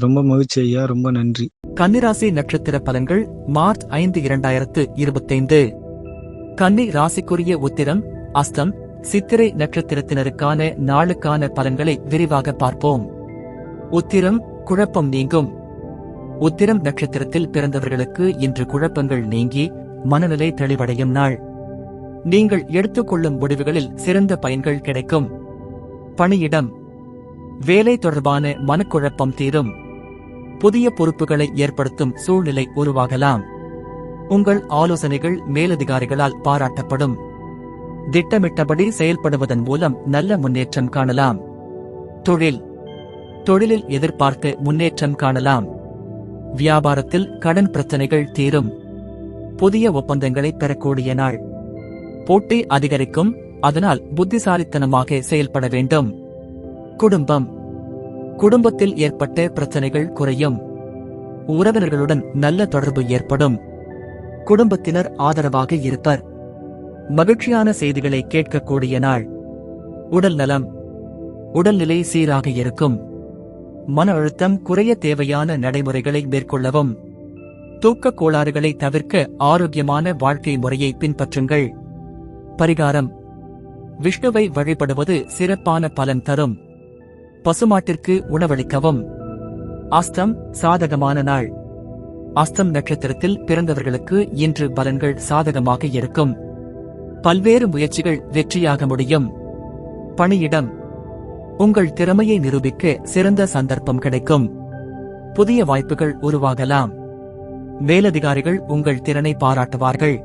ரொம்ப மகிழ்ச்சி ஐயா ரொம்ப நன்றி. கன்னிராசி நட்சத்திர பலன்கள் மார்ச் ஐந்து இரண்டாயிரத்து இருபத்தைந்து. கன்னி ராசிக்குரிய உத்திரம் அஸ்தம் சித்திரை நட்சத்திரத்தினருக்கான நாளுக்கான பலன்களை விரிவாக பார்ப்போம். உத்திரம் குழப்பம் நீங்கும். உத்திரம் நட்சத்திரத்தில் பிறந்தவர்களுக்கு இன்று குழப்பங்கள் நீங்கி மனநிலை தெளிவடையும் நாள். நீங்கள் எடுத்துக்கொள்ளும் முடிவுகளில் சிறந்த பயன்கள் கிடைக்கும். பணியிடம். வேலை தொடர்பான மனக்குழப்பம் தீரும். புதிய பொறுப்புகளை ஏற்படுத்தும் சூழ்நிலை உருவாகலாம். உங்கள் ஆலோசனைகள் மேலதிகாரிகளால் பாராட்டப்படும். திட்டமிட்டபடி செயல்படுவதன் மூலம் நல்ல முன்னேற்றம் காணலாம். தொழில். தொழிலில் எதிர்பார்த்த முன்னேற்றம் காணலாம். வியாபாரத்தில் கடன் பிரச்சனைகள் தீரும். புதிய ஒப்பந்தங்களை பெறக்கூடிய நாள். போட்டி அதிகரிக்கும் அதனால் புத்திசாலித்தனமாக செயல்பட வேண்டும். குடும்பம். குடும்பத்தில் ஏற்பட்ட பிரச்சனைகள் குறையும். உறவினர்களுடன் நல்ல தொடர்பு ஏற்படும். குடும்பத்தினர் ஆதரவாக இருப்பர். மகிழ்ச்சியான செய்திகளை கேட்கக்கூடிய நாள். உடல் நலம். உடல்நிலை சீராக இருக்கும். மன அழுத்தம் குறைய தேவையான நடைமுறைகளை மேற்கொள்ளவும். தூக்கக் கோளாறுகளை தவிர்க்க ஆரோக்கியமான வாழ்க்கை முறையை பின்பற்றுங்கள். பரிகாரம். விஷ்ணுவை வழிபடுவது சிறப்பான பலன் தரும். பசுமாட்டிற்கு உணவளிக்கவும். அஸ்தம் சாதகமான நாள். அஸ்தம் நட்சத்திரத்தில் பிறந்தவர்களுக்கு இன்று பலன்கள் சாதகமாக இருக்கும். பல்வேறு முயற்சிகள் வெற்றியாக முடியும். பணியிடம். உங்கள் திறமையை நிரூபிக்க சிறந்த சந்தர்ப்பம் கிடைக்கும். புதிய வாய்ப்புகள் உருவாகலாம். மேலதிகாரிகள் உங்கள் திறனை பாராட்டுவார்கள்.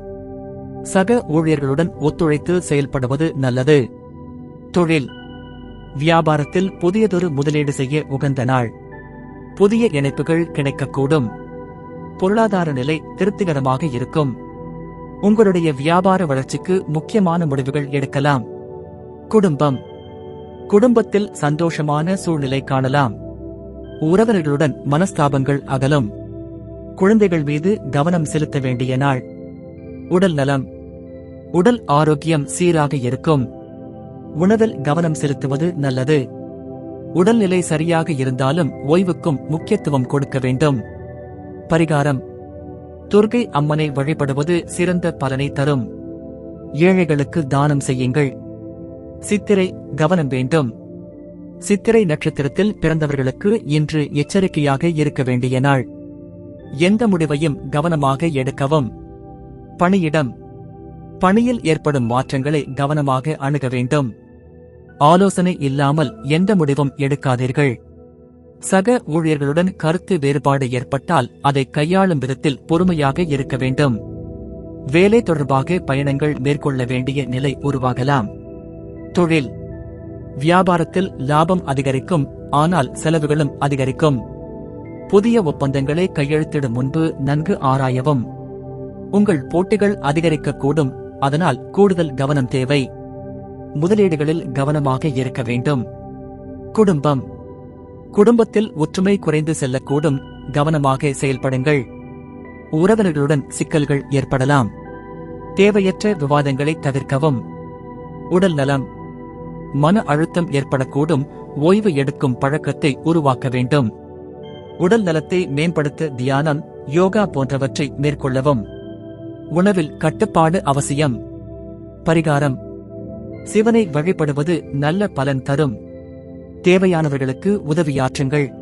சக ஊழியர்களுடன் ஒத்துழைத்து செயல்படுவது நல்லது. தொழில். வியாபாரத்தில் புதியதொரு முதலீடு செய்ய உகந்த நாள். புதிய இணைப்புகள் கிடைக்கக்கூடும். பொருளாதார நிலை திருப்திகரமாக இருக்கும். உங்களுடைய வியாபார வளர்ச்சிக்கு முக்கியமான முடிவுகள் எடுக்கலாம். குடும்பம். குடும்பத்தில் சந்தோஷமான சூழ்நிலை காணலாம். உறவினர்களுடன் மனஸ்தாபங்கள் அகலும். குழந்தைகள் மீது கவனம் செலுத்த வேண்டிய நாள். உடல் நலம். உடல் ஆரோக்கியம் சீராக இருக்கும். உணவில் கவனம் செலுத்துவது நல்லது. உடல்நிலை சரியாக இருந்தாலும் ஓய்வுக்கும் முக்கியத்துவம் கொடுக்க வேண்டும். பரிகாரம். துர்கை அம்மனை வழிபடுவது சிறந்த பலனை தரும். ஏழைகளுக்கு தானம் செய்யுங்கள். சித்திரை கவனம் வேண்டும். சித்திரை நட்சத்திரத்தில் பிறந்தவர்களுக்கு இன்று எச்சரிக்கையாக இருக்க வேண்டிய நாள். எந்த முடிவையும் கவனமாக எடுக்கவும். பணியிடம். பணியில் ஏற்படும் மாற்றங்களை கவனமாக அணுக வேண்டும். ஆலோசனை இல்லாமல் எந்த முடிவும் எடுக்காதீர்கள். சக ஊழியர்களுடன் கருத்து வேறுபாடு ஏற்பட்டால் அதை கையாளும் விதத்தில் பொறுமையாக இருக்க வேண்டும். வேலை தொடர்பாக பயணங்கள் மேற்கொள்ள வேண்டிய நிலை உருவாகலாம். தொழில். வியாபாரத்தில் லாபம் அதிகரிக்கும் ஆனால் செலவுகளும் அதிகரிக்கும். புதிய ஒப்பந்தங்களை கையெழுத்திடும் முன்பு நன்கு ஆராயவும். உங்கள் போட்டிகள் அதிகரிக்கக்கூடும் அதனால் கூடுதல் கவனம் தேவை. முதலீடுகளில் கவனமாக இருக்க வேண்டும். குடும்பம். குடும்பத்தில் ஒற்றுமை குறைந்து செல்லக்கூடும். கவனமாக செயல்படுங்கள். உறவினர்களுடன் சிக்கல்கள் ஏற்படலாம். தேவையற்ற விவாதங்களை தவிர்க்கவும். உடல் நலம். மன அழுத்தம் ஏற்படக்கூடும். ஓய்வு எடுக்கும் பழக்கத்தை உருவாக்க வேண்டும். உடல் நலத்தை மேம்படுத்த தியானம் யோகா போன்றவற்றை மேற்கொள்ளவும். உணவில் கட்டுப்பாடு அவசியம். பரிகாரம். சிவனை வழிபடுவது நல்ல பலன் தரும். தேவையானவர்களுக்கு உதவியாற்றுங்கள்.